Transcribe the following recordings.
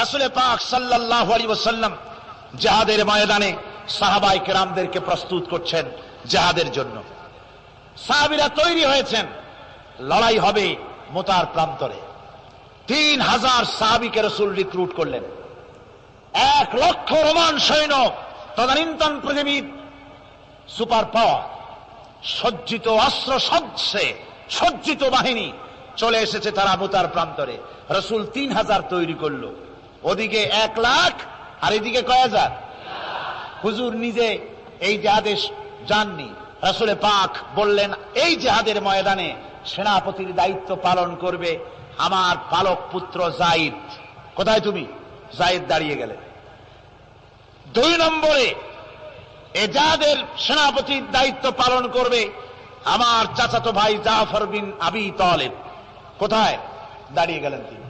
রাসুলে পাক সাল্লাহ আলী ওসাল্লাম জাহাদের ময়দানে সাহাবাই কেরামদেরকে প্রস্তুত করছেন জাহাদের জন্য। সাহাবিরা তৈরি হয়েছেন। লড়াই হবে মোতার প্রান্তরে। তিন হাজার সাহাবিকে রসুল রিক্রুট করলেন। এক লক্ষ রোমান সৈন্য, তদানীন্তন পৃথিবীর সুপার পাওয়ার, সজ্জিত অস্ত্র সজ্জে, সজ্জিত বাহিনী চলে এসেছে তারা মোতার প্রান্তরে। রসুল তিন হাজার তৈরি করল। ওদিকে এক লাখ, আর এদিকে কয় হাজার? হুজুর নিজে এই জাহাদেশ যাননি। রসুলে পাক বললেন, এই জাহাদের ময়দানে সেনাপতির দায়িত্ব পালন করবে আমার পালক পুত্র জাইদ। কোথায় তুমি? জাইদ দাঁড়িয়ে গেলে। দুই নম্বরে, এ জাহাদের সেনাপতির দায়িত্ব পালন করবে আমার চাচাতো ভাই জাফর বিন আবি তলেব। কোথায়? দাঁড়িয়ে গেলেন তিনি।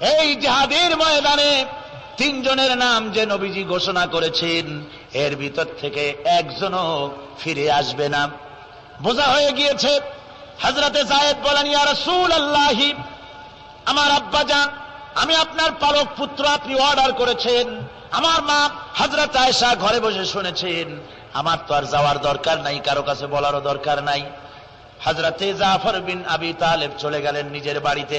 এই জেহাদের ময়দানে তিনজনের নাম যে নবীজি ঘোষণা করেছেন, এর ভিতর থেকে একজনও ফিরে আসবে না। বোঝা হয়ে গিয়েছে হজরতে জায়েদ বলেন, ইয়া রাসূল আল্লাহি আমার আব্বা যান আমি আপনার পালক পুত্র আপনি অর্ডার করেছেন। আমার মা হজরত আয়েশা ঘরে বসে শুনেছেন। আমার তো আর যাওয়ার দরকার নাই, কারও কাছে বলারও দরকার নাই। হজরতে জাফর বিন আবি তালেব চলে গেলেন নিজের বাড়িতে।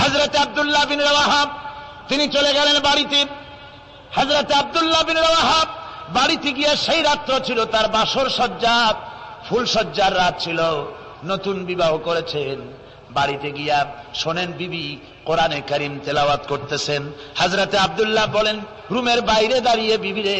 হজরত আবদুল্লাহ বিন রাহাব তিনি চলে গেলেন বাড়িতে। হজরত আবদুল্লাহ বিন রাহাব বাড়িতে গিয়ে সেই রাত্র ছিল, তার বাসর সজ্জা, ফুল সজ্জার রাত ছিল। নতুন বিবাহ করেছেন। বাড়িতে গিয়া শোনেন বিবি কোরআনে করিম তেলাওয়াত করতেছেন। হাজরাতে আবদুল্লাহ বলেন, রুমের বাইরে দাঁড়িয়ে বিবি রে,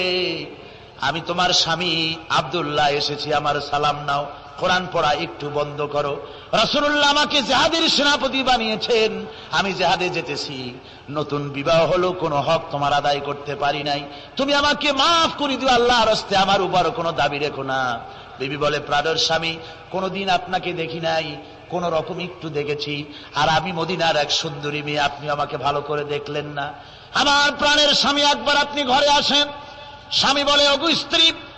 আমি তোমার স্বামী আবদুল্লাহ, এসেছি, আমার সালাম নাও। কোরআন পড়া একটু বন্ধ করো। রসুল্লাহ আমাকে জেহাদের সেনাপতি বানিয়েছেন। আমি জেহাদে যেতেছি। নতুন বিবাহ হলো, কোনো হক তোমার আদায় করতে পারি নাই। তুমি আমাকে মাফ করে দিও আল্লাহ রস্তে আমার উপর কোনো দাবি রেখো না। বিবি বলে প্রাণের স্বামী, কোনোদিন আপনাকে দেখি নাই। কোন রকম একটু দেখেছি। আর আমি মদিনার এক সুন্দরী মেয়ে, আপনি আমাকে ভালো করে দেখলেন না। আমার প্রাণের স্বামী, একবার আপনি ঘরে আসেন। স্বামী বলে, অগু স্ত্রী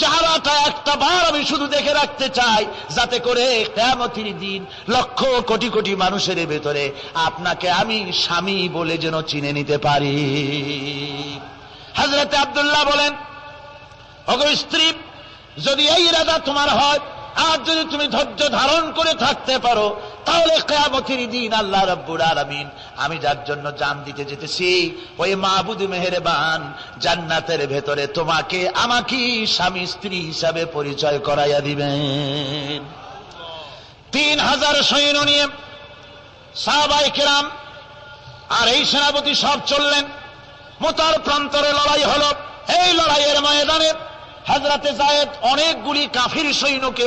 চেহারাটা একটা বার আমি শুধু দেখে রাখতে চাই, যাতে করে কেমতির দিন লক্ষ কোটি কোটি মানুষের ভেতরে আপনাকে আমি স্বামী বলে যেন চিনে নিতে পারি। হাজরতে আব্দুল্লাহ বলেন অগো স্ত্রী, যদি এই ইরাদা তোমার হয়, আর যদি তুমি ধৈর্য ধারণ করে থাকতে পারো তাহলে কেয়ামতির দিন আল্লাহ রব্বুর আলামিন, আমি যার জন্য জান দিতে যেতেছি, ওই মাহবুদ মেহেরবান জান্নাতের ভেতরে তোমাকে আমাকে স্বামী স্ত্রী হিসাবে পরিচয় করাইয়া দিবেন। তিন হাজার সৈন্য নিয়ে সাহাবাই কেরাম আর এই সেনাপতি সব চললেন। মোতার প্রান্তরে লড়াই হল। এই লড়াইয়ের ময়দানে হাজরাতে জায়েদ অনেকগুলি কাফির সৈন্যকে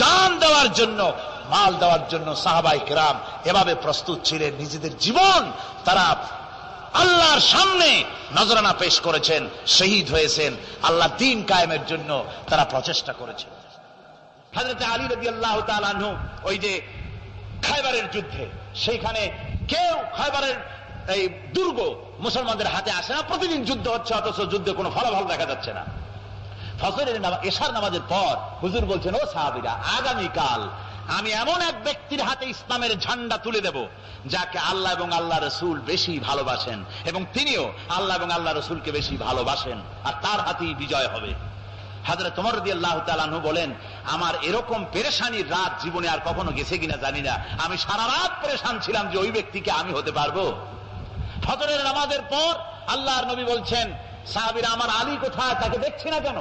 জান দেওয়ার জন্য, মাল দেওয়ার জন্য সাহাবাই কেরাম এভাবে প্রস্তুত ছিলেন। নিজেদের জীবন তারা আল্লাহর সামনে নজরানা পেশ করেছেন, শহীদ হয়েছেন। আল্লাহ দিন কায়েমের জন্য তারা প্রচেষ্টা করেছেন। হাজরতে আলী রবি আল্লাহ তালানহু ওই যে খাইবারের যুদ্ধে, সেইখানে কেউ খাইবারের এই দুর্গ মুসলমানদের হাতে আসে না। প্রতিদিন যুদ্ধ হচ্ছে, অথচ যুদ্ধে কোনো ফলাফল দেখা যাচ্ছে না। ফজরের নামা এশার নামাজের পর হুজুর বলছেন, ও সাহাবিরা, আগামীকাল আমি এমন এক ব্যক্তির হাতে ইসলামের ঝান্ডা তুলে দেব, যাকে আল্লাহ এবং আল্লাহ রসুল বেশি ভালোবাসেন এবং তিনিও আল্লাহ এবং আল্লাহ রসুলকে বেশি ভালোবাসেন, আর তার হাতেই বিজয় হবে। হাজরত তোমার রদি আল্লাহ তালানহু বলেন, আমার এরকম পেরেশানির রাত জীবনে আর কখনো গেছে কিনা জানি না। আমি সারা রাত পেরেশান ছিলাম যে ওই ব্যক্তিকে আমি হতে পারব। ফজরের নামাজের পর আল্লাহর নবী বলছেন, সাহাবিরা, আমার আলী কোথায়? তাকে দেখছি না কেন?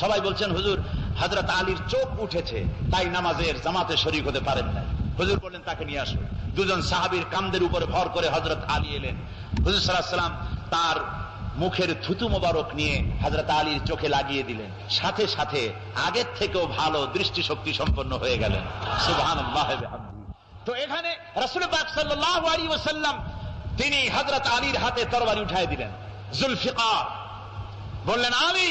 সবাই বলছেন, হুজুর হজরত আলীর চোখ উঠেছে, তাই নামাজের জামাতে শরিক হতে পারেন না হুজুর বললেন, তাকে নিয়ে আসুন দুজন সাহাবীর কান্দের উপরে ভর করে হজরত আলী এলেন। হুজুর সাল্লাম তার মুখের থুতু মোবারক নিয়ে হজরত আলীর চোখে লাগিয়ে দিলেন। সাথে সাথে আগের থেকেও ভালো দৃষ্টিশক্তি সম্পন্ন হয়ে গেলেন। তো এখানে রাসূল পাক তিনি হযরত আলীর হাতে তরবারি উঠায় দিলেন। জুলফিকার বললেন, আলী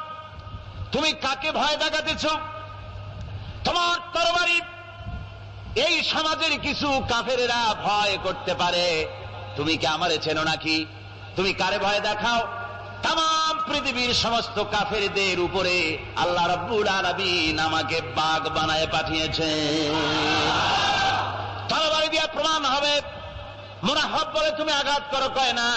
তুমি কাকে ভয় দেখাতেছ? তোমার তরবারি, এই সমাজের কিছু কাফেরেরা ভয় করতে পারে। তুমি কি আমারে চেনো নাকি? তুমি কারে ভয় দেখাও? তাম পৃথিবীর সমস্ত কাফেরদের উপরে আল্লাহ রব্বুল আলামিন আমাকে বাঘ বানায় পাঠিয়েছে তরবারি দিয়ে প্রমাণ হবে। মুনাফব বলে, তুমি আঘাত করো, কয় না,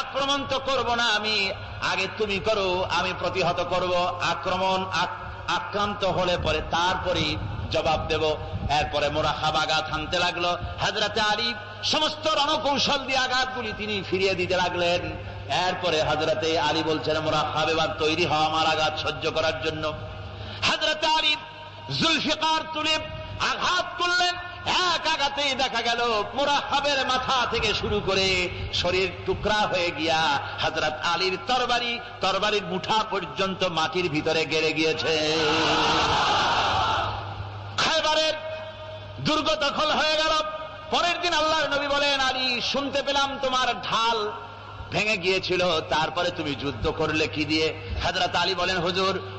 আক্রমণ তো করব না আমি। আগে তুমি করো, আমি প্রতিহত করব। আক্রমণ আক্রান্ত হলে পরে তারপরে জবাব দেব। এরপরে মোরা আঘাত হানতে লাগল। হাজরাতে আলী সমস্ত রণকৌশল দিয়ে আঘাত আঘাতগুলি তিনি ফিরিয়ে দিতে লাগলেন। এরপরে হাজরাতে আলী বলছেন মোরা এবার তৈরি হওয়া আমার আঘাত সহ্য করার জন্য। হাজরাতে আলী জুলফিকার তুলে আঘাত করলেন এক আঘাতেই দেখা গেল মুরাহাবের মাথা থেকে শুরু করে শরীর টুকরা হয়ে গিয়া হজরত আলীর তরবারি, তরবারির মুঠা পর্যন্ত মাটির ভিতরে গেড়ে গিয়েছে। খাইবারের দুর্গ দখল হয়ে গেল। পরের দিন আল্লাহর নবী বলেন, আলী, শুনতে পেলাম তোমার ঢাল ভেঙে গিয়েছিল, তারপরে তুমি যুদ্ধ করলে কি দিয়ে? হাজরত আলী বলেন, হুজুর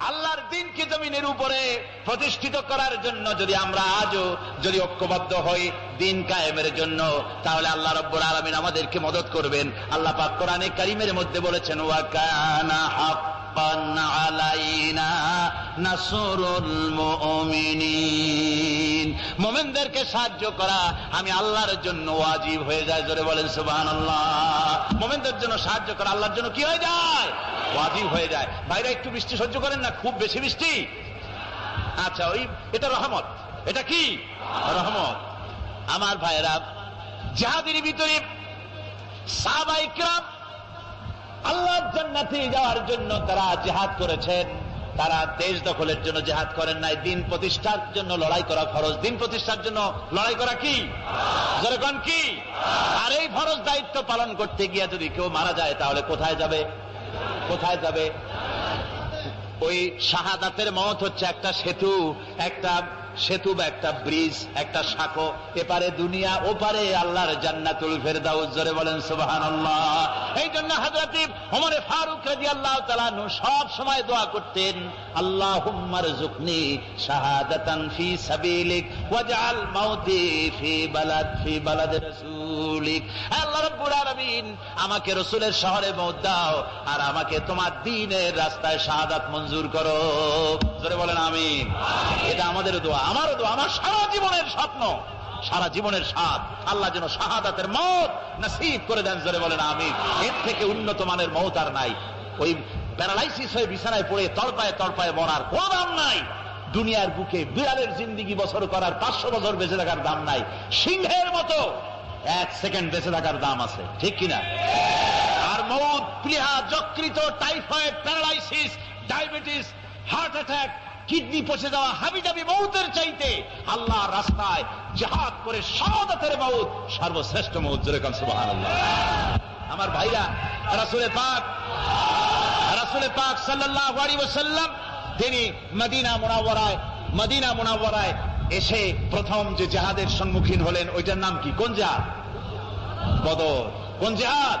আল্লাহর দিনকে জমিনের উপরে প্রতিষ্ঠিত করার জন্য যদি আমরা আজও যদি ঐক্যবদ্ধ হই, দিন কায়েমের জন্য, তাহলে আল্লাহ রব্বুর আলমিন আমাদেরকে মদত করবেন। আল্লাহ পাক কোরআনে কারিমের মধ্যে বলেছেন ওয়াকানা মোমেনদেরকে সাহায্য করা আমি আল্লাহর জন্য ওয়াজিব হয়ে যায়, জোরে বলেন সুবহানাল্লাহ। মোমেনদের জন্য সাহায্য করা আল্লাহর জন্য কি হয়ে যায়? ওয়াজিব হয়ে যায়। বাইরে একটু বৃষ্টি সহ্য করেন না, খুব বেশি বৃষ্টি। আচ্ছা ওই, এটা রহমত। এটা কি? রহমত। আমার ভাইয়েরা যাহাদের ভিতরে সাহাবাইকরাম আল্লাহর জান্নাতে যাওয়ার জন্য তারা জেহাদ করেছেন তারা দেশ দখলের জন্য জেহাদ করেন নাই। দিন প্রতিষ্ঠার জন্য লড়াই করা ফরজ। দিন প্রতিষ্ঠার জন্য লড়াই করা কি? যেরকম কি? আর এই ফরজ দায়িত্ব পালন করতে গিয়ে যদি কেউ মারা যায়, তাহলে কোথায় যাবে? কোথায় যাবে? ওই শাহাদাতের মত হচ্ছে একটা সেতু, একটা সেতু বা একটা ব্রিজ, একটা সাঁকো, এপারে দুনিয়া, ওপারে আল্লাহর জান্নাতুল ফেরদাউস। জোরে বলেন, সুবহানাল্লাহ। এই জন্য হযরত ওমর ফারুক রাদিয়াল্লাহু তাআলা নু সব সময় দোয়া করতেন, আল্লাহুম্মা রযুকনি শাহাদাতান ফি সাবিলিক ওয়াজআল মাউতি ফি বালাদ ফি বালাদ রাসূলিক। আল্লাহ রাব্বুল আলামিন, আমাকে রাসূলের শহরে মওত দাও আর আমাকে তোমার দ্বীনের রাস্তায় শাহাদাত মঞ্জুর করো। জোরে বলেন, আমিন। এটা আমাদের দোয়া। আমারও দোয়া, আমার সারা জীবনের স্বপ্ন, সারা জীবনের স্বাদ। আল্লাহ যেন শাহাদাতের মত নসিব করে দেন, জোরে বলেন, আমিন। এর থেকে উন্নত মানের মত আর নাই। ওই প্যারালাইসিস হয়ে বিছানায় পড়ে তড়পায় তড়পায় মরার কোন দাম নাই। দুনিয়ার বুকে বিড়ালের জিন্দিগি বছর করার পাঁচশো বছর বেঁচে থাকার দাম নাই। সিংহের মতো এক সেকেন্ড বেঁচে থাকার দাম আছে, ঠিক কিনা? আর মৌত, প্লিহা, যকৃত, typhoid, paralysis, diabetes, heart attack kidney পচে যাওয়া হাবি হাবিজাবি মৌতের চাইতে আল্লাহ রাস্তায় জাহাদ করে শাহাদাতের মৌত, সর্বশ্রেষ্ঠ মৌত যেরকম সুবহানাল্লাহ। আমার ভাইরা রাসূলের পাক রাসূলের পাক সাল্লাল্লাহু আলাইহি ওয়াসাল্লাম তিনি মদিনা মুনাওয়ারায় মদিনা মুনাওয়ারায় এসে প্রথম যে জাহাদের সম্মুখীন হলেন, ওইটার নাম কি? কোন জাহাদ বদর। কোন জেহাদ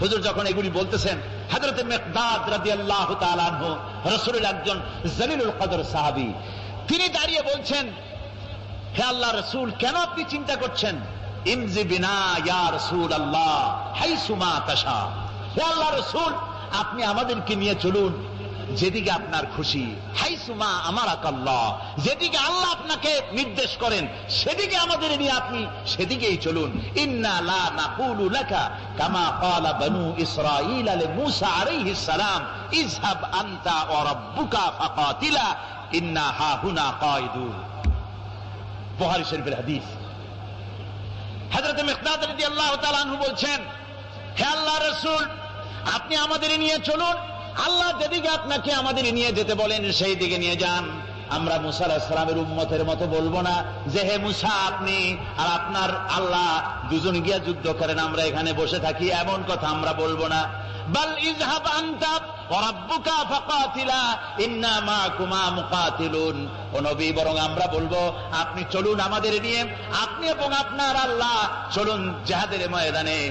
হুজুর যখন এগুলি বলতেছেন হাজরতে মেকদাদ রাজি আল্লাহ রসুলের একজন জলিলুল কদর সাহাবি, তিনি দাঁড়িয়ে বলছেন, হে আল্লাহ রসুল, কেন আপনি চিন্তা করছেন? আল্লাহ রসুল, আপনি আমাদেরকে নিয়ে চলুন। যেদিকে আপনার খুশি। হাই সুমা আমার আকাল্লাহ যেদিকে আল্লাহ আপনাকে নির্দেশ করেন, সেদিকে আমাদের নিয়ে আপনি সেদিকেই চলুন। কামা বানু মূসা ইন্না হাহুনা কায়িদুন। বুখারী শরীফের হাদিস। বলছেন, হে আল্লাহ আপনি আমাদের নিয়ে চলুন। আল্লাহ যেদিকে আপনাকে আমাদের নিয়ে যেতে বলেন, সেই দিকে নিয়ে যান। আমরা মুসা আলাহিসামের উম্মতের মতো বলব না যে, হে মুসা, আপনি আর আপনার আল্লাহ দুজন গিয়া যুদ্ধ করেন, আমরা এখানে বসে থাকি, এমন কথা আমরা বলব না। আমরা বলব, আপনি চলুন আমাদের নিয়ে, আপনি এবং আপনার আল্লাহ চলুন জিহাদের ময়দানে।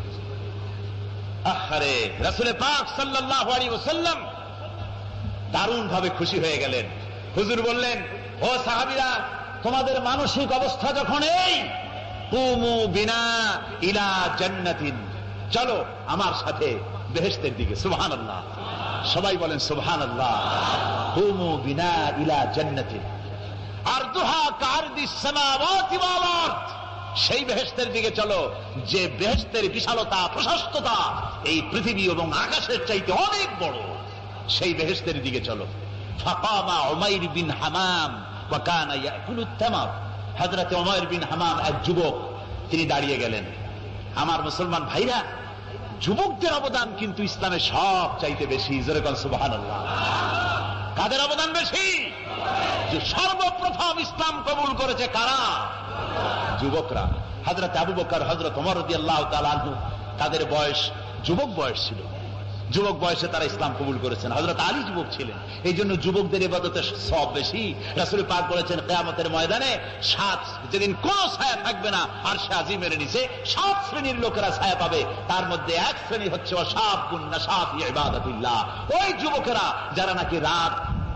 আহারে রাসুলে পাক সাল্লাহ আলী ওসাল্লাম দারুণ ভাবে খুশি হয়ে গেলেন। হুজুর বললেন, ও সাহাবিরা, তোমাদের মানসিক অবস্থা যখন এই, কুমু বিনা ইলা জান্নাতিন। চলো আমার সাথে বেহেস্তের দিকে সুবহান আল্লাহ সবাই বলেন সুবহান আল্লাহ কুমু বিনা ইলা জান্নাতিন। আর দুহা কার দিস সেই বেহেস্তের দিকে চলো। যে বেহেস্তের বিশালতা, প্রশস্ততা এই পৃথিবী এবং আকাশের চাইতে অনেক বড়, সেই বেহেস্তের দিকে চলো। বিন হামাম হযরতে ওমাইর বিন হামাম এক যুবক, তিনি দাঁড়িয়ে গেলেন। আমার মুসলমান ভাইরা, যুবকদের অবদান কিন্তু ইসলামের সব চাইতে বেশি কাদের অবদান বেশি? যে সর্বপ্রথম ইসলাম কবুল করেছে কারা? যুবকরা হজরত আবু বকর হজরত অমর আল্লাহ তাদের বয়স, যুবক বয়স ছিল। যুবক বয়সে তারা ইসলাম কবুল করেছেন। হজরত আলী যুবক ছিলেন। এই জন্য যুবকদের সব বেশি। রাসুল পাক বলেছেন, কেয়ামতের ময়দানে সাত, যেদিন কোন ছায়া থাকবে না, আর সে আজিমের নিচে সাত শ্রেণির লোকেরা ছায়া পাবে। তার মধ্যে এক শ্রেণি হচ্ছে অসাব গুন্না ইবাদতিল্লাহ। ওই যুবকেরা, যারা নাকি রাত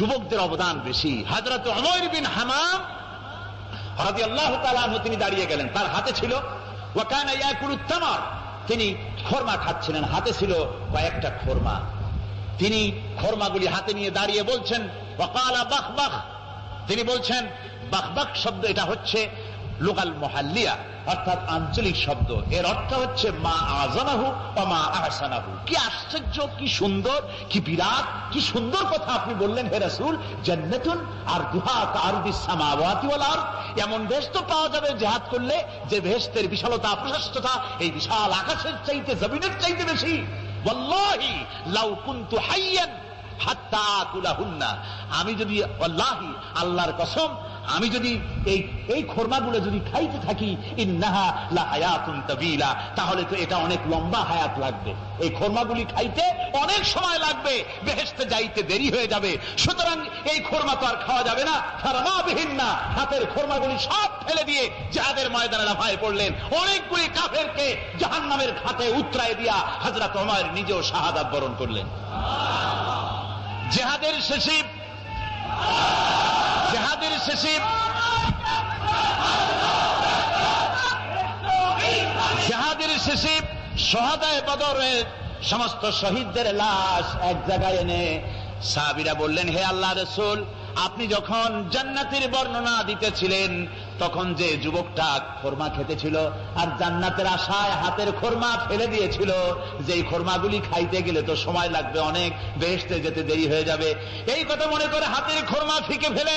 যুবকদের অবদান বেশি। হাজরত অমর বিন হামাম রাজি আল্লাহ তিনি দাঁড়িয়ে গেলেন। তার হাতে ছিল ওয়াকানা ইয়াকুলু তামার। তিনি খোরমা খাচ্ছিলেন। হাতে ছিল কয়েকটা খোরমা। তিনি খোরমাগুলি হাতে নিয়ে দাঁড়িয়ে বলছেন ওয়াকালা বাখ বাখ তিনি বলছেন বাখ শব্দ এটা হচ্ছে লোকাল মহাল্লিয়া। অর্থাৎ আঞ্চলিক শব্দ। এর অর্থ হচ্ছে মা আজানাহু বা মা আহসানাহু। কি আশ্চর্য, কি সুন্দর, কি বিরাট, কি সুন্দর কথা আপনি বললেন হে রাসূল। জান্নাতুন আর দুহা কারুদিস সামাওয়াতি এমন বেশ তো পাওয়া যাবে জিহাদ করলে যে ভেস্তের বিশালতা, প্রশস্ততা এই বিশাল আকাশের চাইতে, জমিনের চাইতে বেশি। ওয়াল্লাহি লাউ কুনতু হাইয়ান হাত্তা আকুলাহুন্না। আমি যদি আল্লাহি আল্লাহর কসম আমি যদি এই এই খোরমাগুলো যদি খাইতে থাকি ইন্নাহা লা হায়াতুন তাবিলা তাহলে তো এটা অনেক লম্বা হায়াত লাগবে। এই খোরমাগুলি খাইতে অনেক সময় লাগবে বেহেশতে যাইতে দেরি হয়ে যাবে। সুতরাং এই খোরমা তো আর খাওয়া যাবে না। ফারমাবিহীন না হাতের খোরমাগুলি সব ফেলে দিয়ে যাদের ময়দানে লাফায় পড়লেন। অনেকগুলি কাফেরকে জাহান্নামের খাতে উতরায় দিয়া হযরত ওমর নিজেও শাহাদাত বরণ করলেন। জেহাদের শেষে জেহাদের শেষে জেহাদের শেষে সহাদায় বদরের সমস্ত শহীদদের লাশ এক জায়গায় এনে সাহাবিরা বললেন, হে আল্লাহ রসুল, আপনি যখন জান্নাতের বর্ণনা দিতেছিলেন, তখন যে যুবকটা খোরমা খেতেছিল আর জান্নাতের আশায় হাতের খোরমা ফেলে দিয়েছিল যে খোরমাগুলি খাইতে গেলে তো সময় লাগবে অনেক, বেহেশতে যেতে দেরি হয়ে যাবে। এই কথা মনে করে হাতের খোরমা ফিকে ফেলে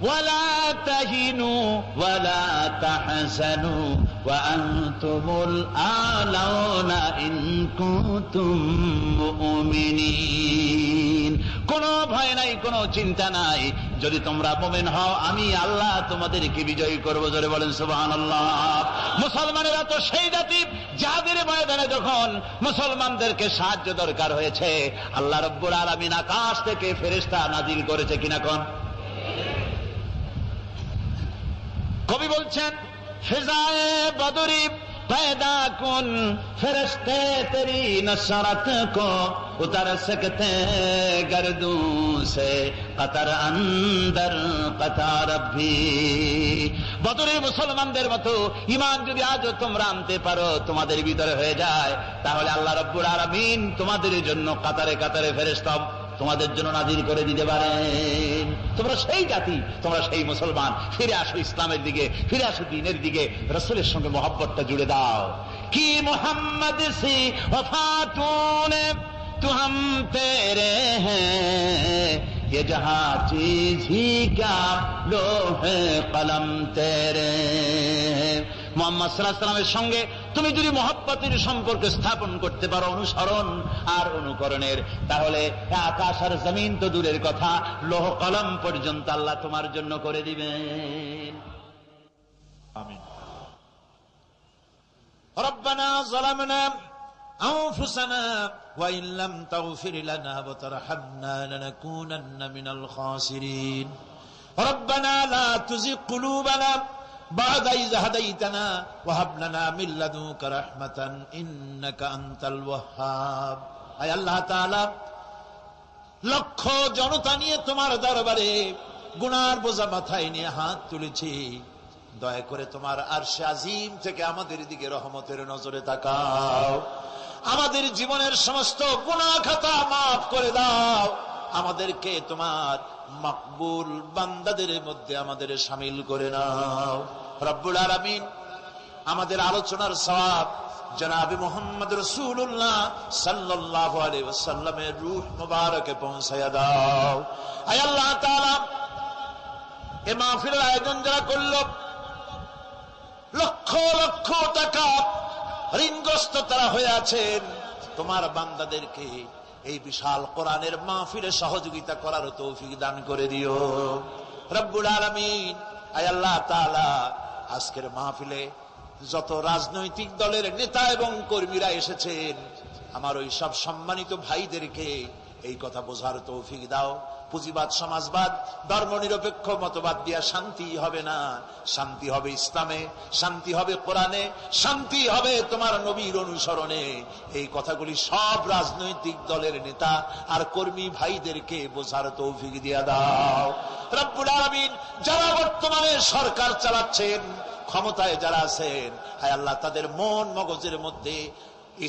ولا تهنوا ولا تحزنوا وأنتم الأعلون إن كنتم مؤمنين কোনো ভয় নাই কোনো চিন্তা নাই যদি তোমরা মোমেন হও আমি আল্লাহ তোমাদেরকে বিজয়ী করবো জোরে বলেন সুবাহান মুসলমানেরা তো সেই জাতি যাদের ময়দানে যখন মুসলমানদেরকে সাহায্য দরকার হয়েছে আল্লাহ রব্বুর আলমিন আকাশ থেকে ফেরেস্তা নাজিল করেছে কিনা কোন কবি বলছেন ফেজায় বদরিব پیدا বদরের মুসলমানদের মতো ইমান যদি আজও তোমরা আনতে পারো, তোমাদের ভিতরে হয়ে যায়, তাহলে আল্লাহ রব্বুর আরামিন তোমাদের জন্য কাতারে কাতারে ফেরেস্তব তোমাদের জন্য নাজির করে দিতে পারেন তোমরা সেই জাতি তোমরা সেই মুসলমান ফিরে আসো ইসলামের দিকে ফিরে আসো দিনের দিকে রসুলের সঙ্গে মহব্বতটা জুড়ে দাও কি মোহাম্মদ সি ওফাতুন তু হাম তেরে হ্যাঁ ये जहां चीज ही क्या लो है कलम तेरे মোহাম্মদ সাল্লাহ সাল্লামের সঙ্গে তুমি যদি মহাব্বতের সম্পর্ক স্থাপন করতে পারো অনুসরণ আর অনুকরণের তাহলে আকাশ আর জমিন তো দূরের কথা লোহ কলম পর্যন্ত আল্লাহ তোমার জন্য করে দিবেন আমিন ربنا ظلمنا أنفسنا وإن لم تغفر لنا وترحمنا لنكونن من الخاسرين ربنا لا تزغ قلوبنا লক্ষ জনতা নিয়ে তোমার দরবারে গুনার বোঝা মাথায় নিয়ে হাত তুলেছি। দয়া করে তোমার আর আজিম থেকে আমাদের দিকে রহমতের নজরে তাকাও। আমাদের জীবনের সমস্ত গুণা খাতা মাফ করে দাও। আমাদেরকে তোমার মকবুল বান্দাদের মধ্যে আমাদের সামিল করে নাও। রব্বুল আলামিন আমাদের আলোচনার সওয়াব জনাবি মোহাম্মদ রসুল্লাহ সাল্লাহ আলাইসাল্লামের রূহ মুবারকে পৌঁছাইয়া দাও। আয় আল্লাহ এ মাহফিলের আয়োজন যারা করল, লক্ষ লক্ষ টাকা ঋণগ্রস্ত তারা হয়ে আছেন। তোমার বান্দাদেরকে এই বিশাল কোরআনের মাহফিলে সহযোগিতা করার তৌফিক দান করে দিও। রব্বুল আলমিন আল্লাহ তাআলা, আজকের মাহফিলে যত রাজনৈতিক দলের নেতা এবং কর্মীরা এসেছেন, আমার ওই সব সম্মানিত ভাইদেরকে এই কথা বোঝার তৌফিক দাও। পুঁজিবাদ, সমাজবাদ ধর্ম নিরপেক্ষ মতবাদ দিয়া শান্তি হবে না। শান্তি হবে ইসলামে, শান্তি হবে কোরআনে, শান্তি হবে তোমার নবীর অনুসরণে। এই কথাগুলি সব রাজনৈতিক দলের নেতা আর কর্মী ভাইদেরকে বোঝার তৌফিক দিয়া দাও। রব্বুল আলামিন, যারা বর্তমানে সরকার চালাচ্ছেন, ক্ষমতায় যারা আছেন, হায় আল্লাহ, তাদের মন মগজের মধ্যে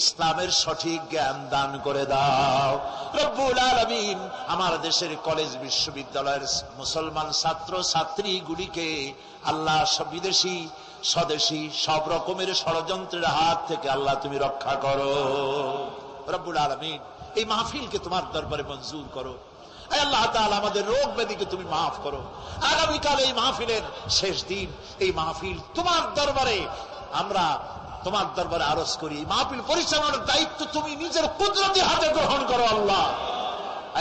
ইসলামের সঠিক জ্ঞান দান করে দাও। রব্বুল আলামিন আমার দেশের কলেজ বিশ্ববিদ্যালয়ের মুসলমান ছাত্র ছাত্রীগুলিকে আল্লাহ সব বিদেশি, স্বদেশী, সব রকমের ষড়যন্ত্রের হাত থেকে আল্লাহ তুমি রক্ষা করো। রব্বুল আলামিন, এই মাহফিলকে তোমার দরবারে মঞ্জুর করো। আল্লাহ আমাদের রোগ ব্যাধিকে তুমি মাফ করো। আগামীকাল এই মাহফিলের শেষ দিন, এই মাহফিল তোমার দরবারে আমরা তোমার দরবারে আরজ করি। মাহফিল পরিচালনার দায়িত্ব তুমি নিজের কুদরতি হাতে গ্রহণ করো আল্লাহ।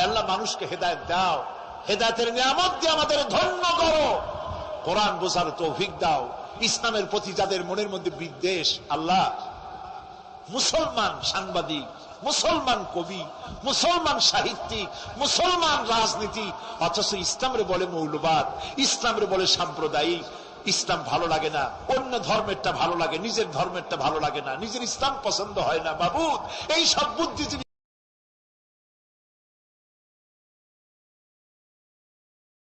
আল্লাহ, মানুষকে হেদায়েত দাও। হেদায়েতের নিয়ামত দিয়ে আমাদের ধন্য করো। কোরআন বোঝার তৌফিক দাও। ইসলামের প্রতি যাদের মনের মধ্যে বিদ্বেষ, আল্লাহ, মুসলমান সাংবাদিক, মুসলমান কবি, মুসলমান সাহিত্যিক, মুসলমান রাজনীতি, অথচ ইসলামের বলে মৌলবাদ, ইসলামের বলে সাম্প্রদায়িক ইসলাম ভালো লাগে না, অন্য ধর্মেরটা ভালো লাগে, নিজের ধর্মেরটা ভালো লাগে না, নিজের ইসলাম পছন্দ হয় না বাবু এই সব বুদ্ধিজীবী